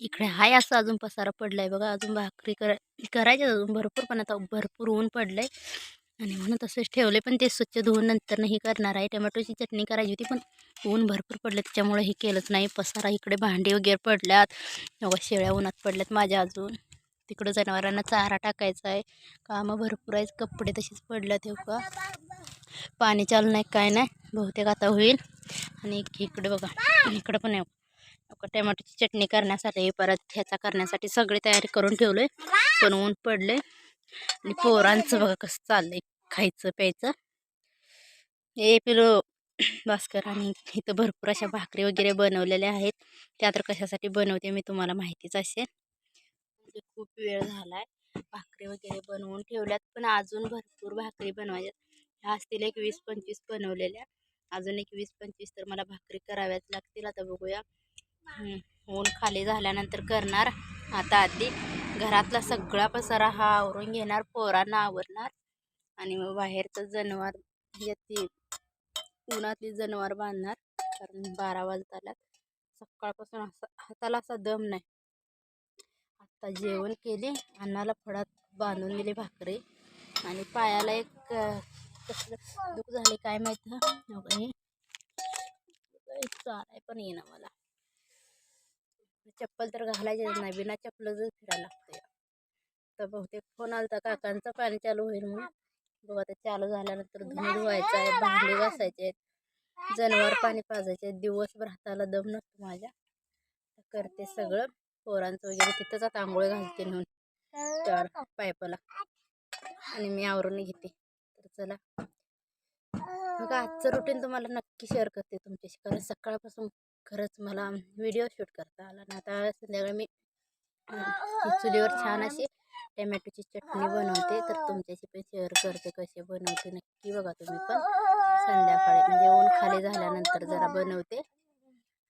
इकडे हाय असं अजून पसारा पडलाय बघा. अजून भाकरी करा करायचे अजून भरपूर पण आता भरपूर ऊन पडलंय. आणि म्हणून तसंच ठेवले पण ते स्वच्छ धुवून नंतर नाही करणार आहे. टमॅटोची चटणी करायची होती पण ऊन भरपूर पडलं त्याच्यामुळे हे केलंच नाही. पसारा इकडे भांडी वगैरे पडल्यात. बघा शेळ्या उन्हात पडल्यात माझ्या अजून. तिकडं जनावरांना चारा टाकायचा आहे. कामं भरपूर आहेत. कपडे तसेच पडल्यात हे का पाणी चालू नाही काय नाही. बहुतेक आता होईल. आणि इकडे बघा. इकडं पण आहे. टमॅटोची चटणी करण्यासाठी परत ह्याचा करण्यासाठी सगळी तयारी करून ठेवलोय. पण ऊन पडले आणि पोरांचं बघा कसं चाललंय. खायचं प्यायचं. हे पिलो भास्कर आणि इथं भरपूर अशा भाकरी वगैरे बनवलेल्या आहेत. त्या तर कशासाठी बनवते मी तुम्हाला माहितीच असेल. म्हणजे खूप वेळ झालाय. भाकरी वगैरे बनवून ठेवल्यात. पण अजून भरपूर भाकरी बनवायच्यात ह्या असतील एक वीस पंचवीस बनवलेल्या. अजून एक वीस पंचवीस तर मला भाकरी कराव्याच लागतील. आता बघूया. ऊन खाली झाल्यानंतर करणार. आता आधी घरातला सगळा पसारा हा आवरून घेणार पोरांना आवरणार आणि मग बाहेरचं जनावर येतील. उन्हातली जनावर बांधणार कारण बारा वाजत आल्यात सकाळपासून असा हाताला असा दम नाही. आत्ता जेवण केले अन्नाला फळात बांधून दिले भाकरी आणि पायाला एक कसलं दुःख झाले काय माहीत ना चालाय पण येईना मला. चप्पल तर घालायचीच नाही. बिना चप्पलच फिरायला लागतंय. तर बहुतेक फोन आला तर काकांचं पाणी चालू होईल म्हणून. बघा आता चालू झाल्यानंतर धुणे धुवायचं आहे भांडी घासायचे आहेत. जनावर पाणी पाजायचे आहेत. दिवसभर हाताला दम नसतो माझ्या. करते सगळं. पोरांचं वगैरे तिथंच आता आंघोळ घालते नेऊन. तर पायपाला. आणि मी आवरून घेते. तर चला. बघा आजचं रुटीन तुम्हाला नक्की शेअर करते तुमच्याशी. कारण सकाळपासून खरंच मला व्हिडिओ शूट करता आला ना. आता संध्याकाळी मी चुलीवर छान अशी टमॅटोची चटणी बनवते. तर तुमच्याशी पण शेअर करते कसे बनवते नक्की बघा तुम्ही पण. संध्याकाळी म्हणजे ऊन खाली झाल्यानंतर जरा बनवते.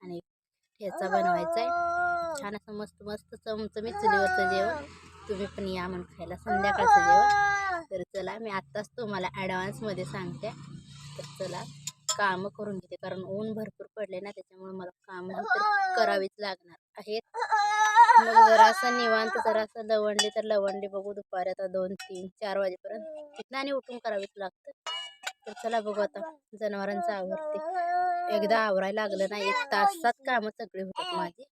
आणि ठेचा बनवायचा आहे. छान असं मस्त मस्त चमचमीत चुलीवरचं जेवण. तुम्ही पण या म्हणून खायला संध्याकाळचं जेवण. तर चला मी आत्ताच तुम्हाला ॲडव्हान्समध्ये सांगते. तर चला. कामं करून घेते. कारण ऊन भरपूर पडले ना त्याच्यामुळे मला कामं करावीच लागणार. आहेत. मग जरासं निवांत जरासं लवंडली तर लवंडली बघू दुपारी आता दोन तीन चार वाजेपर्यंत. तिथनं आणि उठून करावीच लागतं. तर चला बघू आता. जनावरांचं आवरते. एकदा आवरायला लागलं ना एक तासात कामं सगळी होतात माझी.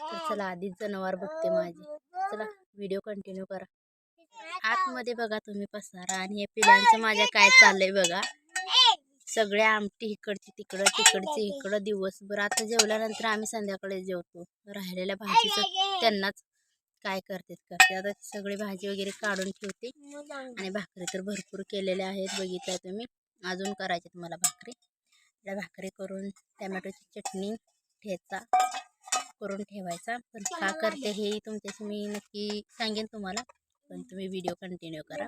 तर चला आधीच जनावर बघते माझी. चला व्हिडिओ कंटिन्यू करा. आतमध्ये बघा तुम्ही पसारा आणि हे पिल्यांचं माझ्या काय चाललंय बघा. सगळे आमटी इकडची तिकडं तिकडची इकडं दिवसभर. आता जेवल्यानंतर आम्ही संध्याकाळी जेवतो. राहिलेल्या भाजीचं त्यांनाच काय करते करते आता सगळी भाजी वगैरे काढून ठेवते. आणि भाकरी तर भरपूर केलेल्या आहेत. बघितल्या तुम्ही. अजून करायच्यात मला भाकरी. त्या भाकरी करून टमॅटोची चटणी ठेचा करून ठेवायचा. पण का करते हे तुमच्याशी मी नक्की सांगेन तुम्हाला. पण तुम्ही व्हिडिओ कंटिन्यू करा.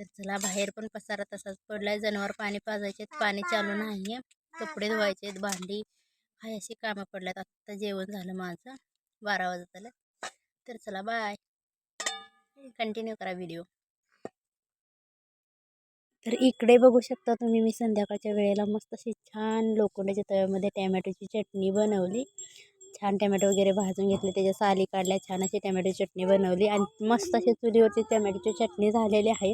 तर चला बाहेर पण पसारा तसाच पडलाय. जनावर पाणी पाजायचे पाणी चालू नाही आहे कपडे धुवायचे आहेत भांडी. हाय अशी कामं पडल्यात. आत्ता जेवण झालं माझं. बारा वाजत आलं तर चला बाय. कंटिन्यू करा व्हिडिओ. तर इकडे बघू शकता तुम्ही मी संध्याकाळच्या वेळेला मस्त अशी छान लोखंडाच्या तव्यामध्ये टॅमॅटोची चटणी बनवली. छान टमॅटो वगैरे भाजून घेतले त्याच्या साली काढल्या छान अशी टमॅटोची चटणी बनवली. आणि मस्त अशी चुलीवरची टमॅटोची चटणी झालेली आहे.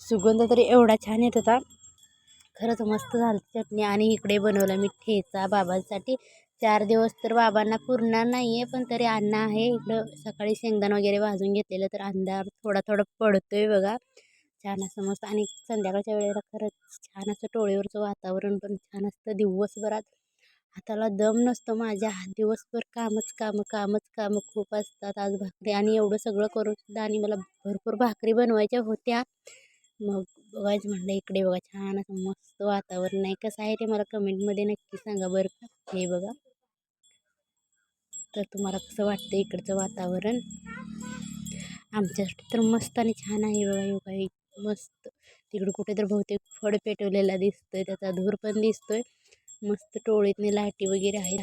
सुगंध तरी एवढा छान येत होता. खरंच मस्त झालं चटणी आणि इकडे बनवलं मी ठेचा बाबांसाठी. चार दिवस तर बाबांना पुरणार नाही आहे पण तरी अन्न आहे इकडं. सकाळी शेंगदाण वगैरे भाजून घेतलेलं तर अंधार थोडा थोडा पडतो आहे बघा. छान असं मस्त आणि संध्याकाळच्या वेळेला खरंच छान असं टोळीवरचं वातावरण पण छान असतं दिवसभरात. हाताला दम नसतो माझ्या. हात दिवसभर कामच कामं कामच कामं खूप असतात. आज भाकरी आणि एवढं सगळं करून सुद्धा आणि मला भरपूर भाकरी बनवायच्या होत्या. मग बघायचं म्हटलं इकडे बघा छान असं मस्त वातावरण आहे. कसं आहे ते मला कमेंटमध्ये नक्की सांगा बरं का. हे बघा. तर तुम्हाला कसं वाटतं इकडचं वातावरण? आमच्यासाठी तर मस्त आणि छान आहे बघा योगा मस्त. तिकडं कुठे तर बहुतेक फड पेटवलेला दिसतोय त्याचा धूर पण दिसतोय. मस्त टोळीतने लाईटी वगैरे आहे